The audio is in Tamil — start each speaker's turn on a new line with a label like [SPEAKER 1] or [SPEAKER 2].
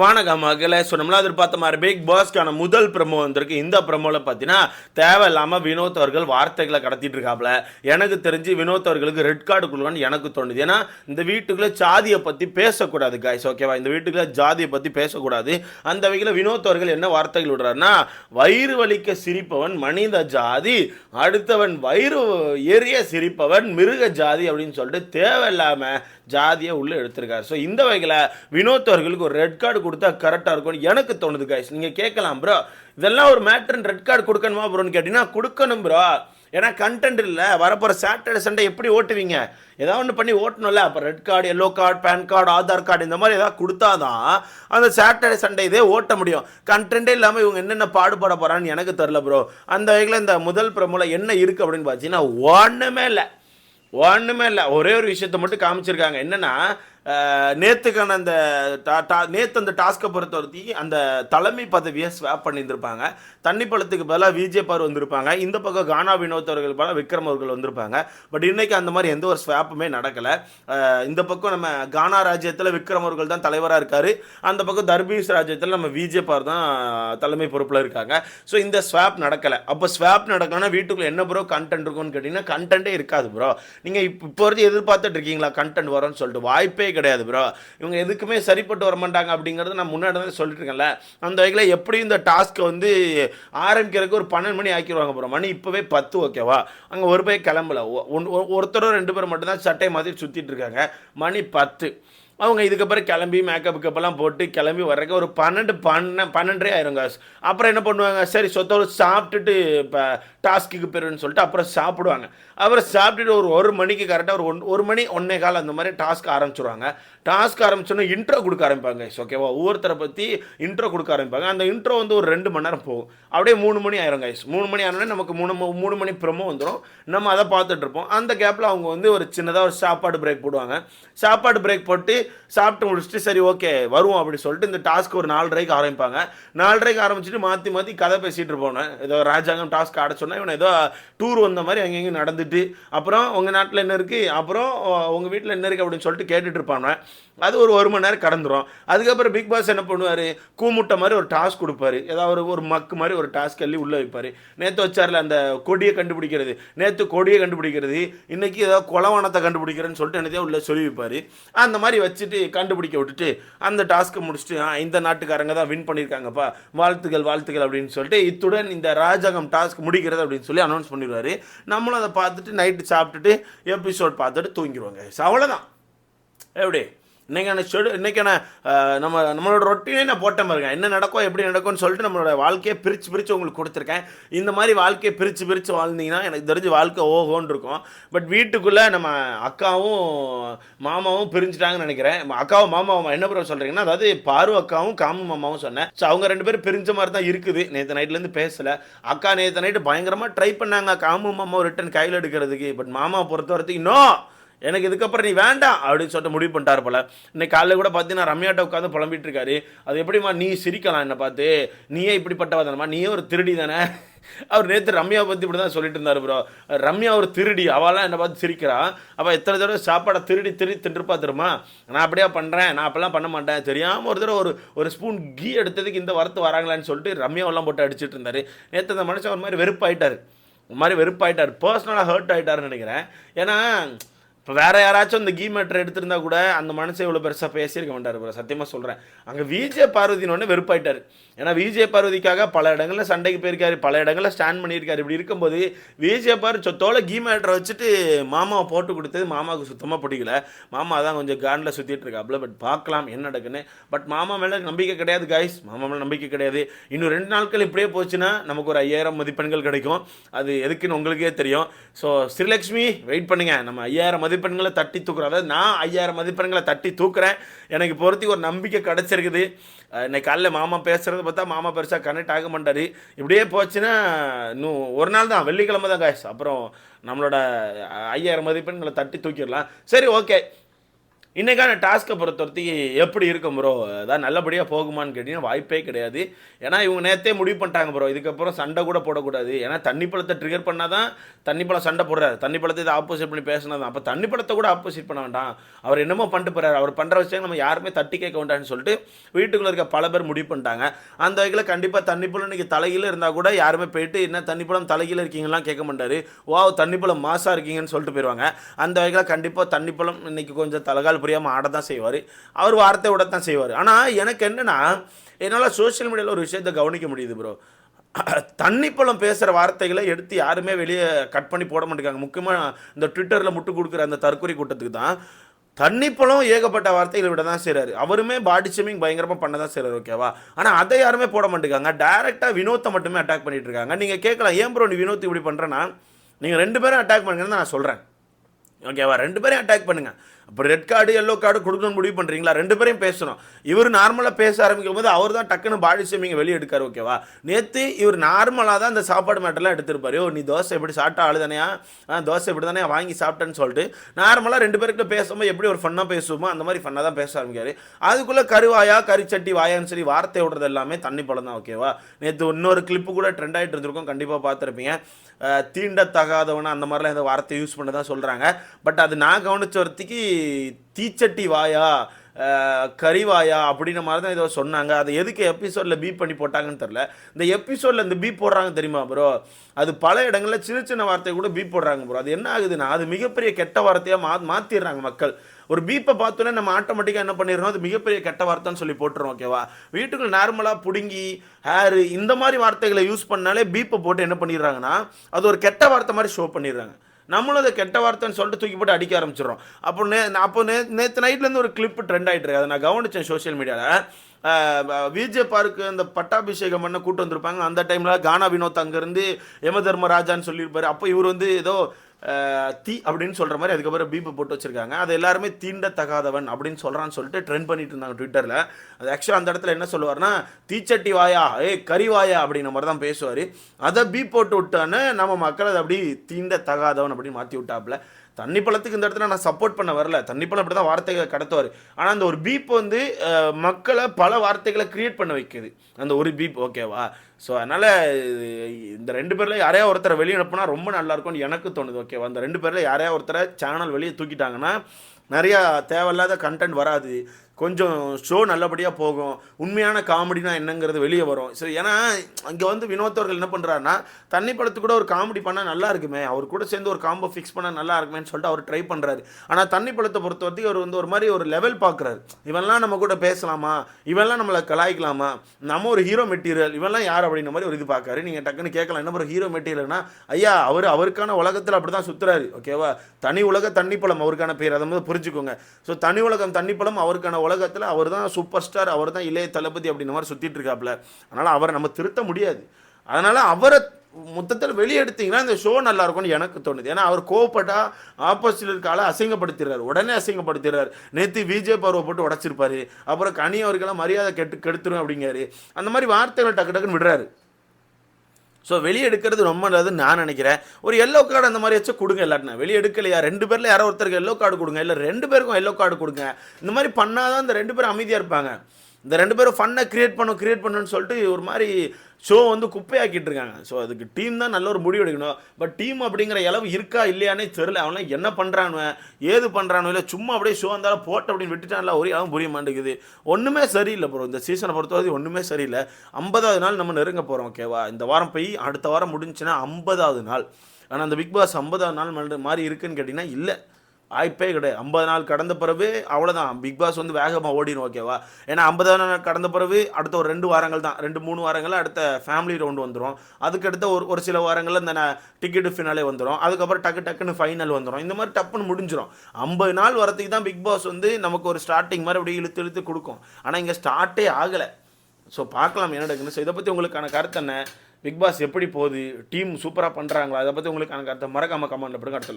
[SPEAKER 1] வணக்கம் மகளே சொன்னோம்னா அதில் எதிர்பார்த்த மாதிரி பிக் பாஸ்க்கான முதல் ப்ரமோ வந்திருக்கு. இந்த ப்ரமோவில் பார்த்தீங்கன்னா தேவையில்லாமல் வினோத் அவர்கள் வார்த்தைகளை கடத்திட்டு இருக்காப்ல. எனக்கு தெரிஞ்சு வினோத் அவர்களுக்கு ரெட் கார்டு கொடுக்கலான்னு எனக்கு தோணுது. ஏன்னா இந்த வீட்டுக்குள்ளே ஜாதியை பற்றி பேசக்கூடாது காய்ஸ் ஓகேவா இந்த வீட்டுக்குள்ளே ஜாதியை பற்றி பேசக்கூடாது. அந்த வகையில் வினோத் அவர்கள் என்ன வார்த்தைகள் விடுறாருன்னா வயிறு வலிக்க சிரிப்பவன் மனித ஜாதி அடுத்தவன் வயிறு எரிய சிரிப்பவன் மிருக ஜாதி அப்படின்னு சொல்லிட்டு தேவையில்லாமல் ஜாதியை உள்ளே எடுத்திருக்காரு. ஸோ இந்த வகையில் வினோத் அவர்களுக்கு ஒரு ரெட் கார்டு கொடுத்தா கரெக்டாக இருக்கும்னு எனக்கு தோணுது கைஸ் நீங்கள் கேட்கலாம் ப்ரோ இதெல்லாம் ஒரு மேட்ருன்னு ரெட் கார்டு கொடுக்கணுமா ப்ரோன்னு கேட்டிங்கன்னா கொடுக்கணும் ப்ரோ ஏன்னா கண்டென்ட் இல்லை. வரப்போகிற சாட்டர்டே சண்டே எப்படி ஓட்டுவீங்க? ஏதாவது ஒன்று பண்ணி ஓட்டணும்ல. அப்போ red card yellow card PAN card Aadhaar card இந்த மாதிரி ஏதாவது கொடுத்தாதான் அந்த சாட்டர்டே சண்டே இதே ஓட்ட முடியும். கண்டென்ட்டே இல்லாமல் இவங்க என்னென்ன பாடுபட போகிறான்னு எனக்கு தெரில ப்ரோ அந்த வகையில் இந்த முதல் பிரமுல என்ன இருக்குது அப்படின்னு பார்த்தீங்கன்னா ஒன்றுமே இல்லை. ஒன்றுமே இல்லை. ஒரே ஒரு விஷயத்தை மட்டும் காமிச்சிருக்காங்க. என்னென்னா நேற்றுக்கான அந்த நேற்று அந்த டாஸ்க்கை பொறுத்தவரைத்தி அந்த தலைமை பதவியை ஸ்வாப் பண்ணியிருந்திருப்பாங்க. தண்ணி பழத்துக்கு பதிலாக விஜேபார் வந்திருப்பாங்க. இந்த பக்கம் கானா வினோத் அவர்கள் பதிலாக விக்ரம் அவர்கள் வந்திருப்பாங்க. பட் இன்னைக்கு அந்த மாதிரி எந்த ஒரு ஸ்வாப்புமே நடக்கலை. இந்த பக்கம் நம்ம கானா ராஜ்யத்தில் விக்ரம் அவர்கள் தான் தலைவராக இருக்கார். அந்த பக்கம் தர்பீஸ் ராஜ்யத்தில் நம்ம விஜேபார் தான் தலைமை பொறுப்பில் இருக்காங்க. ஸோ இந்த ஸ்வாப் நடக்கலை. அப்போ ஸ்வாப் நடக்கணும்னா வீட்டுக்குள்ள என்ன ப்ரோ கண்டென்ட் இருக்கும்னு கேட்டிங்கன்னா கண்டென்ட்டே இருக்காது ப்ரோ நீங்கள் இப்போ இப்போ வரைக்கும் எதிர்பார்த்துட்டு இருக்கீங்களா கண்டென்ட் வரும்னு சொல்லிட்டு? வாய்ப்பே கிடையாது ப்ரோ இவங்க எதுக்குமே சரிப்பட்டு வர மாட்டாங்க அப்படிங்கிறத நான் முன்னாடி சொல்லிட்டு இருக்கேன்ல. அந்த வகையில் எப்படி இந்த டாஸ்க்கை வந்து ஆரம்பிக்கிறதுக்கு ஒரு பன்னெண்டு மணி ஆக்கிடுவாங்க ப்ரோ மணி இப்போவே பத்து ஓகேவா அங்கே ஒரு போய் கிளம்பல. ஒ- ஒன்- ஒருத்தரோ ரெண்டு பேரும் மட்டும்தான் சட்டை மாதிரி சுற்றிட்டு இருக்காங்க. மணி பத்து. அவங்க இதுக்கப்புறம் கிளம்பி மேக்கப் கிப்பெல்லாம் போட்டு கிளம்பி வர்றதுக்கு ஒரு பன்னெண்டு பன்ன பன்னெண்டரை ஆயிரும் காசு அப்புறம் என்ன பண்ணுவாங்க? சரி சொத்தோடு சாப்பிட்டுட்டு இப்போ டாஸ்க்குக்கு போயிருன்னு சொல்லிட்டு அப்புறம் சாப்பிடுவாங்க. அப்புறம் சாப்பிட்டுட்டு ஒரு ஒரு மணிக்கு கரெக்டாக ஒரு ஒன் ஒரு மணி ஒன்றே கால் அந்த மாதிரி டாஸ்க் ஆரம்பிச்சிருவாங்க. டாஸ்க் ஆரம்பிச்சோன்னா இன்ட்ரோ கொடுக்க ஆரம்பிப்பாங்க ஓகேவா ஒவ்வொருத்தரை பற்றி இன்ட்ரோ கொடுக்க ஆரம்பிப்பாங்க. அந்த இன்ட்ரோ வந்து ஒரு ரெண்டு மணி நேரம் போகும். அப்படியே மூணு மணி ஆயிரும் கைஸ் மூணு மணி ஆனோடனே நமக்கு மூணு மூணு மணி ப்ரமோ வந்துடும் நம்ம அதை பார்த்துட்ருப்போம் அந்த கேப்பில் அவங்க வந்து ஒரு சின்னதாக ஒரு சாப்பாடு பிரேக் போடுவாங்க. சாப்பாடு பிரேக் போட்டு சாப்பிட்டு முடிச்சுட்டு சரி ஓகே வருவோம் அப்படின்னு சொல்லிட்டு இந்த டாஸ்க் ஒரு நாலரைக்கு ஆரம்பிப்பாங்க. நாலரைக்கு ஆரம்பிச்சுட்டு மாற்றி மாற்றி கதை பேசிகிட்டு இருப்போம். ஏதோ ராஜாங்கம் டாஸ்க் ஆட சொன்னால் இவன் ஏதோ டூர் வந்த மாதிரி அங்கேயும் நடந்துட்டு அப்புறம் உங்கள் நாட்டில் என்ன இருக்குது அப்புறம் உங்கள் வீட்டில் என்ன இருக்குது அப்படின்னு சொல்லிட்டு கேட்டுட்டு இருப்பாங்க. அது ஒரு ஒரு மணி நேரம் கடந்துரும். அதுக்கப்புறம் பிக் பாஸ் என்ன பண்ணுவார்? கூமுட்டை மாதிரி ஒரு டாஸ்க் கொடுப்பாரு. ஏதாவது ஒரு ஒரு மக்கு மாதிரி ஒரு டாஸ்க் அள்ளி உள்ளே வைப்பார். நேற்று வச்சார்ல அந்த கொடியை கண்டுபிடிக்கிறது. நேற்று கொடியை கண்டுபிடிக்கிறது. இன்னைக்கு ஏதாவது கொலவானத்தை கண்டுபிடிக்கிறேன்னு சொல்லிட்டு என்னதையோ உள்ளே சொல்லி வைப்பார். அந்த மாதிரி வச்சு வச்சுட்டு கண்டுபிடிக்க விட்டுட்டு அந்த டாஸ்க்கை முடிச்சுட்டு "ஆ, இந்த நாட்டுக்காரங்க தான் வின் பண்ணியிருக்காங்கப்பா. வாழ்த்துக்கள் வாழ்த்துக்கள் அப்படின்னு சொல்லிட்டு இத்துடன் இந்த ராஜகம் டாஸ்க் முடிக்கிறது அப்படின்னு சொல்லி அனௌன்ஸ் பண்ணிடுவார். நம்மளும் அதை பார்த்துட்டு நைட்டு சாப்பிட்டுட்டு எபிசோட் பார்த்துட்டு தூங்கிடுவாங்க. அவ்வளோதான் எப்படி? இன்னைக்கான ஷெடு இன்றைக்கான நம்ம நம்மளோட ரொட்டீனே நான் போட்டேன் பாருங்க. என்ன நடக்கும் எப்படி நடக்கும்னு சொல்லிட்டு நம்மளோட வாழ்க்கையை பிரித்து பிரித்து உங்களுக்கு கொடுத்துருக்கேன். இந்த மாதிரி வாழ்க்கையை பிரித்து பிரித்து வாழ்ந்தீங்கன்னா எனக்கு தெரிஞ்சு வாழ்க்கை ஓஹோன்னு இருக்கும். பட் வீட்டுக்குள்ளே நம்ம அக்காவும் மாமாவும் பிரிஞ்சுட்டாங்கன்னு நினைக்கிறேன். அக்காவும் மாமாவும் என்ன பிறகு சொல்கிறீங்கன்னா அதாவது பாரு அக்காவும் காமு மாமாவும் சொன்னேன். ஸோ அவங்க ரெண்டு பேரும் பிரிஞ்ச மாதிரி தான் இருக்குது. நேற்று நைட்லேருந்து பேசலை. அக்கா நேற்று நைட்டு பயங்கரமாக ட்ரை பண்ணாங்க. காமு மாமாவும் ரிட்டன் கையில் எடுக்கிறதுக்கு. பட் மாமாவை பொறுத்த வரைக்கும் இன்னும் எனக்கு இதுக்கப்புறம் நீ வேண்டாம் அப்படின்னு சொல்லிட்டு முடிவு பண்ணிட்டார் போல. இன்னைக்கு காலையில் கூட பார்த்தீங்கன்னா ரம்யாட்ட உட்காந்து புலம்பிட்டு இருக்காரு. அது எப்படிம்மா நீ சிரிக்கலாம் என்னை பார்த்து? நீயே இப்படிப்பட்டவதானம்மா நீயே ஒரு திருடி தானே? அவர் நேற்று ரம்யாவை பற்றி இப்படி தான் சொல்லிட்டு இருந்தார் ப்ரோ ரம்யா ஒரு திருடி அவெல்லாம் என்னை பார்த்து சிரிக்கிறா. அவள் எத்தனை தடவை சாப்பாடை திருடி திருடி தின்றுப்பா தெரியுமா? நான் அப்படியே பண்ணுறேன் நான் அப்பெல்லாம் பண்ண மாட்டேன். தெரியாமல் ஒரு தடவை ஒரு ஒரு ஸ்பூன் கீ எடுத்ததுக்கு இந்த வரத்து வராங்களான்னு சொல்லிட்டு ரம்யாவெல்லாம் போட்டு அடிச்சிட்டு இருந்தார். நேற்று அந்த மனுஷன் ஒரு மாதிரி வெறுப்பாயிட்டார். ஒரு மாதிரி வெறுப்பாயிட்டார். பர்சனலாக ஹர்ட் ஆகிட்டாருன்னு நினைக்கிறேன். ஏன்னா இப்போ வேறு யாராச்சும் இந்த கீ மேட்டர் எடுத்திருந்தா கூட அந்த மனசை இவ்வளோ பெருசாக பேசியிருக்க மாட்டார் ப்ரோ சத்தியமாக சொல்கிறேன் அங்கே விஜே பார்வதினோடனே வெறுப்பாயிட்டார். ஏன்னா விஜே பார்வதிக்காக பல இடங்களில் சண்டைக்கு போயிருக்காரு பல இடங்களில் ஸ்டாண்ட் பண்ணியிருக்காரு. இப்படி இருக்கும்போது விஜே பார் சொத்தோட கீ மேட்டரை வச்சுட்டு மாமாவை போட்டு கொடுத்தது மாமாவுக்கு சுத்தமாக பிடிக்கல. மாமா தான் கொஞ்சம் கார்டில் சுற்றிட்டு இருக்காப்புல பட் பார்க்கலாம் என்ன நடக்குன்னு. பட் மாமா மேலே நம்பிக்கை கிடையாது காய்ஸ் மாமா மேலே நம்பிக்கை கிடையாது. இன்னும் ரெண்டு நாட்கள் இப்படியே போச்சுன்னா நமக்கு ஒரு ஐயாயிரம் மதிப்பெண்கள் கிடைக்கும். அது எதுக்குன்னு உங்களுக்கே தெரியும். ஸோ ஸ்ரீலக்ஷ்மி வெயிட் பண்ணுங்க. நம்ம ஐயாயிரம் மதிப்பெண்களை தட்டி தூக்குறேன். அதாவது நான் ஐயாயிரம் மதிப்பெண்களை தட்டி தூக்குறேன். எனக்கு பொருத்தி ஒரு நம்பிக்கை கிடச்சிருக்குது. இன்னைக்கு காலைல மாமா பேசுகிறத பார்த்தா மாமா பெருசாக கனெக்ட் ஆக மாட்டார். இப்படியே போச்சுன்னா இன்னும் ஒரு நாள் தான் வெள்ளிக்கிழமை தான் காய்ஸ் அப்புறம் நம்மளோட ஐயாயிரம் மதிப்பெண்களை தட்டி தூக்கிடலாம். சரி ஓகே இன்றைக்கான டாஸ்க்கை பொறுத்தவரைக்கும் எப்படி இருக்கும் ப்ரோ அதான் நல்லபடியாக போகுமான்னு கேட்டிங்கன்னா வாய்ப்பே கிடையாது. ஏன்னா இவங்க நேற்றே முடிவு பண்ணிட்டாங்க ப்ரோ இதுக்கப்புறம் சண்டை கூட போடக்கூடாது. ஏன்னா தண்ணி பழத்தை ட்ரிகர் பண்ணால் தான் தண்ணி பழம் சண்டை போடுறாரு. தண்ணி பழத்தை இதை ஆப்போசிட் பண்ணி பேசினா தான் அப்போ தண்ணி பழத்தை கூட ஆப்போசிட் பண்ண வேண்டாம். அவர் என்னமோ பண்ணிட்டு போகிறார் அவர் பண்ணுற விஷயம் நம்ம யாருமே தட்டி கேட்க வேண்டாம்னு சொல்லிட்டு வீட்டுக்குள்ளே இருக்க பல பேர் முடிவு பண்ணிட்டாங்க. அந்த வகையில் கண்டிப்பாக தண்ணி பழம் இன்றைக்கி தலையில் இருந்தால் கூட யாருமே போயிட்டு என்ன தண்ணி பழம் தலையில் இருக்கீங்கலாம் கேட்க மாட்டார். வாவ் தண்ணி பழம் மாசாக இருக்கீங்கன்னு சொல்லிட்டு போயிடுவாங்க அந்த வகையில் கண்டிப்பாக தண்ணி பழம் இன்றைக்கி கொஞ்சம் தலகால் புரியாமல் ஆட தான் செய்வார். அவர் வார்த்தை விட தான் செய்வார். ஆனால் எனக்கு என்னென்னா என்னால் சோஷியல் மீடியாவில் ஒரு விஷயத்தை கவனிக்க முடியுது ப்ரோ தண்ணி பழம் பேசுகிற வார்த்தைகளை எடுத்து யாருமே வெளியே கட் பண்ணி போட மாட்டேங்காங்க முக்கியமாக இந்த ட்விட்டரில் முட்டு கொடுக்குற அந்த தற்கொலை கூட்டத்துக்கு தான் தண்ணிப்பழம் ஏகப்பட்ட வார்த்தைகளை விட தான் செய்கிறாரு அவருமே பாடி ஷேமிங் பயங்கரமாக பண்ண தான் செய்கிறார் ஓகேவா ஆனால் அதை யாருமே போட மாட்டேங்காங்க. டேரெக்டாக வினோத்தை மட்டுமே அட்டாக் பண்ணிட்டு இருக்காங்க. நீங்கள் கேட்கலாம் ஏன் ப்ரோ நீ வினோத் இப்படி பண்ணுறேன்னா நீங்கள் ரெண்டு பேரும் அட்டாக் பண்ணுங்கன்னு நான் சொல்கிறேன் ஓகேவா ரெண்டு பேரையும் அட்டாக் பண்ணுங்கள் அப்போ ரெட் கார்டு எல்லோ கார்டு கொடுக்கணும்னு முடிவு பண்ணுறீங்களா ரெண்டு பேரையும் பேசணும். இவர் நார்மலாக பேச ஆரம்பிக்கும் போது அவர் தான் டக்குன்னு பாடி ஷேமிங் வெளியே எடுக்காரு ஓகேவா நேற்று இவர் நார்மலாக தான் அந்த சாப்பாடு மேட்டர்லாம் எடுத்திருப்பார். ஓ நீ தோசை எப்படி சாப்பிட்டா ஆளுதானையா ஆ தோசை இப்படி தானே வாங்கி சாப்பிட்டேன்னு சொல்லிட்டு நார்மலாக ரெண்டு பேருக்கிட்ட பேசும்போது எப்படி ஒரு ஃபன்னாக பேசுவோமோ அந்த மாதிரி ஃபன்னாக தான் பேச ஆரம்பிக்காரு. அதுக்குள்ளே கருவாயா கறிச்சட்டி வாயான்னு சொல்லி வார்த்தை விடுறது எல்லாமே தண்ணி பழம் தான் ஓகேவா நேற்று இன்னொரு கிளிப்பு கூட ட்ரெண்ட் ஆகிட்டு இருந்திருக்கோம் கண்டிப்பாக பார்த்துருப்பீங்க. தீண்டத்தகாதவன அந்த மாதிரிலாம் இந்த வார்த்தை யூஸ் பண்ண தான் சொல்கிறாங்க பட் அது நான் கவனிச்ச வரத்துக்கு தீச்சட்டி வாயா கறிவாயா அப்படின்ற மாதிரி தான் ஏதோ சொன்னாங்க. அதை எதுக்கு எபிசோடில் பீப் பண்ணி போட்டாங்கன்னு தெரில இந்த எபிசோடில் இந்த பீப் போடுறாங்க தெரியுமா ப்ரோ அது பல இடங்களில் சின்ன சின்ன வார்த்தை கூட பீப் போடுறாங்க ப்ரோ அது என்ன ஆகுதுன்னா அது மிகப்பெரிய கெட்ட வார்த்தையாக மா மாற்றிடுறாங்க மக்கள். ஒரு பீப்பை பார்த்தோன்னே நம்ம ஆட்டோமேட்டிக்காக என்ன பண்ணிடுறோம்? அது மிகப்பெரிய கெட்ட வார்த்தைன்னு சொல்லி போட்டுரும் ஓகேவா வீட்டுக்குள்ள நார்மலாக பிடுங்கி ஹேரு இந்த மாதிரி வார்த்தைகளை யூஸ் பண்ணாலே பீப்பை போட்டு என்ன பண்ணிடுறாங்கன்னா அது ஒரு கெட்ட வார்த்தை மாதிரி ஷோ பண்ணிடுறாங்க. நம்மளும் அதை கெட்ட வார்த்தைன்னு சொல்லிட்டு தூக்கி போட்டு அடிக்க ஆரம்பிச்சிடுறோம். அப்போ நே அப்போ நே நேற்று நைட்லேருந்து ஒரு கிளிப் ட்ரெண்ட் ஆகிட்டு இருக்கு. அதை நான் கவனித்தேன் சோஷியல் மீடியாவில் விஜே பார்க்கு அந்த பட்டாபிஷேகம் பண்ண கூட்டு வந்திருப்பாங்க. அந்த டைமில் கானா வினோத் அங்கேருந்து யம தர்மராஜான்னு அப்போ இவர் வந்து ஏதோ தீ அப்படின்னு சொல்கிற மாதிரி அதுக்கப்புறம் பீப்பு போட்டு வச்சுருக்காங்க. அது எல்லாருமே தீண்டத்தகாதவன் அப்படின்னு சொல்கிறான்னு சொல்லிட்டு ட்ரெண்ட் பண்ணிட்டு இருந்தாங்க ட்விட்டரில் அது ஆக்சுவலாக அந்த இடத்துல என்ன சொல்லுவார்னா தீச்சட்டி வாயா ஏய் கறி வாயா அப்படின்ற மாதிரி தான் பேசுவார். அதை பீப் போட்டு விட்டான்னு நம்ம மக்கள் அதை அப்படி தீண்டத்தகாதவன் அப்படின்னு மாற்றி விட்டாப்புல. தண்ணி பழத்துக்கு இந்த இடத்துல நான் சப்போர்ட் பண்ண வரல. தண்ணி பழம் அப்படி தான் வார்த்தைகளை கடத்துவார். ஆனால் அந்த ஒரு பீப் வந்து மக்களை பல வார்த்தைகளை கிரியேட் பண்ண வைக்குது. அந்த ஒரு பீப் ஓகேவா ஸோ அதனால் இந்த ரெண்டு பேரில் யாரையா ஒருத்தரை வெளியே அனுப்புனா ரொம்ப நல்லா இருக்கும்னு எனக்கு தோணுது ஓகேவா அந்த ரெண்டு பேரில் யாரையா ஒருத்தரை சேனல் வெளியே தூக்கிட்டாங்கன்னா நிறையா தேவையில்லாத கண்டென்ட் வராது. கொஞ்சம் ஷோ நல்லபடியாக போகும். உண்மையான காமெடினா என்னங்கிறது வெளியே வரும். ஸோ ஏன்னா அங்கே வந்து வினோத்தவர்கள் என்ன பண்ணுறாருன்னா தண்ணி படத்து கூட ஒரு காமெடி பண்ணால் நல்லா இருக்குமே. அவர் கூட சேர்ந்து ஒரு காம்போ ஃபிக்ஸ் பண்ணால் நல்லா இருக்குமேன்னு சொல்லிட்டு அவர் ட்ரை பண்ணுறாரு ஆனால் தண்ணி படத்தை பொறுத்த வரைக்கும் அவர் வந்து ஒரு மாதிரி ஒரு லெவல் பார்க்குறாரு இவன்லாம் நம்ம கூட பேசலாமா? இவெல்லாம் நம்மளை கலாய்க்கலாமா? நம்ம ஒரு ஹீரோ மெட்டீரியல் இவெல்லாம் யார் அப்படின்ற மாதிரி ஒரு இது பார்க்காரு நீங்கள் டக்குன்னு கேட்கலாம் என்ன ஒரு ஹீரோ மெட்டீரியல்னா ஐயா அவர் அவருக்கான உலகத்தில் அப்படி தான் சுற்றுறாரு ஓகேவா தனி உலக தண்ணி பழம் அவருக்கான பேர். அதை மாதிரி புரிஞ்சுக்கோங்க. ஸோ தனி உலகம் தண்ணி பழம் அவருக்கான உலகத்தில் அவர் தான் சூப்பர் ஸ்டார் அவர் தான் இளைய தளபதி அப்படின்ற மாதிரி சுற்றிட்டு இருக்காப்புல அதனால் அவரை நம்ம திருத்த முடியாது. அதனால் அவரை மொத்தத்தில் வெளியெடுத்தீங்கன்னா இந்த ஷோ நல்லா இருக்கும்னு எனக்கு தோணுது. ஏன்னா அவர் கோவப்பட்டா ஆப்போசிட் இருக்க ஆளை அசிங்கப்படுத்திடுறாரு. உடனே அசிங்கப்படுத்திடுறாரு. நேற்று விஜய் பருவை போட்டு உடச்சிருப்பாரு. அப்புறம் கனி அவருக்கெல்லாம் மரியாதை கெட்டு கெடுத்துரும் அப்படிங்கிறாரு. அந்த மாதிரி வார்த்தைகளை டக்கு டக்குன்னு விடுறாரு. ஸோ வெளியே எடுக்கிறது ரொம்ப நல்லதுன்னு நான் நினைக்கிறேன். ஒரு எல்லோ கார்டு அந்த மாதிரி வச்சு கொடுங்க எல்லாருக்கும். வெளியே எடுக்கலையா ரெண்டு பேரில் யாரோ ஒருத்தருக்கு எல்லோ கார்டு கொடுங்க. இல்லை ரெண்டு பேருக்கும் எல்லோ கார்டு கொடுங்க. இந்த மாதிரி பண்ணாதான் இந்த ரெண்டு பேரும் அமைதியாக இருப்பாங்க. இந்த ரெண்டு பேரும் ஃபன்னை கிரியேட் பண்ணும் கிரியேட் பண்ணுன்னு சொல்லிட்டு ஒரு மாதிரி ஷோ வந்து குப்பையாக்கிட்டு இருக்காங்க. ஸோ அதுக்கு டீம் தான் நல்ல ஒரு முடிவு எடுக்கணும். பட் டீம் அப்படிங்கிற அளவு இருக்கா இல்லையானே தெரில அவன்லாம் என்ன பண்ணுறானுவ ஏது பண்ணுறானு இல்லை சும்மா அப்படியே ஷோ இருந்தாலும் போட்டு அப்படின்னு விட்டுட்டான்ல ஒரு அளவு புரிய மாட்டேங்குது. ஒன்றுமே சரியில்லை ப்ரோ இந்த சீசனை பொறுத்தவரை ஒன்றுமே சரியில்லை. ஐம்பதாவது நாள் நம்ம நெருங்க போகிறோம் ஓகேவா இந்த வாரம் போய் அடுத்த வாரம் முடிஞ்சுன்னா ஐம்பதாவது நாள். ஆனால் அந்த பிக் பாஸ் ஐம்பதாவது நாள் மறு- மாதிரி இருக்குன்னு கேட்டிங்கன்னா இல்லை. வாய்ப்பே கிடையாது. ஐம்பது நாள் கடந்த பிறகு அவ்வளோதான் பிக் பாஸ் வந்து வேகமாக ஓடிடும் ஓகேவா ஏன்னா ஐம்பது நாள் கடந்த பிறகு அடுத்த ஒரு ரெண்டு வாரங்கள் தான். ரெண்டு மூணு வாரங்கள் அடுத்த ஃபேமிலி ரவுண்டு வந்துடும் அதுக்கடுத்த ஒரு ஒரு சில வாரங்களில் இந்த டிக்கெட்டு ஃபினாலே வந்துடும் அதுக்கப்புறம் டக்கு டக்குன்னு ஃபைனல் வந்துடும் இந்த மாதிரி டப்புன்னு முடிஞ்சிடும் ஐம்பது நாள் வரத்துக்கு தான் பிக் பாஸ் வந்து நமக்கு ஒரு ஸ்டார்டிங் மாதிரி அப்படியே இழுத்து இழுத்து கொடுக்கும். ஆனால் இங்கே ஸ்டார்ட்டே ஆகலை. ஸோ பார்க்கலாம் என்ன நடக்குன்னு ஸோ இதை பற்றி உங்களுக்கான கருத்து என்ன? பிக் பாஸ் எப்படி போகுது? டீம் சூப்பராக பண்ணுறாங்களா அதை பற்றி உங்களுக்கான கருத்தை மறக்காம கமெண்ட்டில் போடுங்க அடுத்த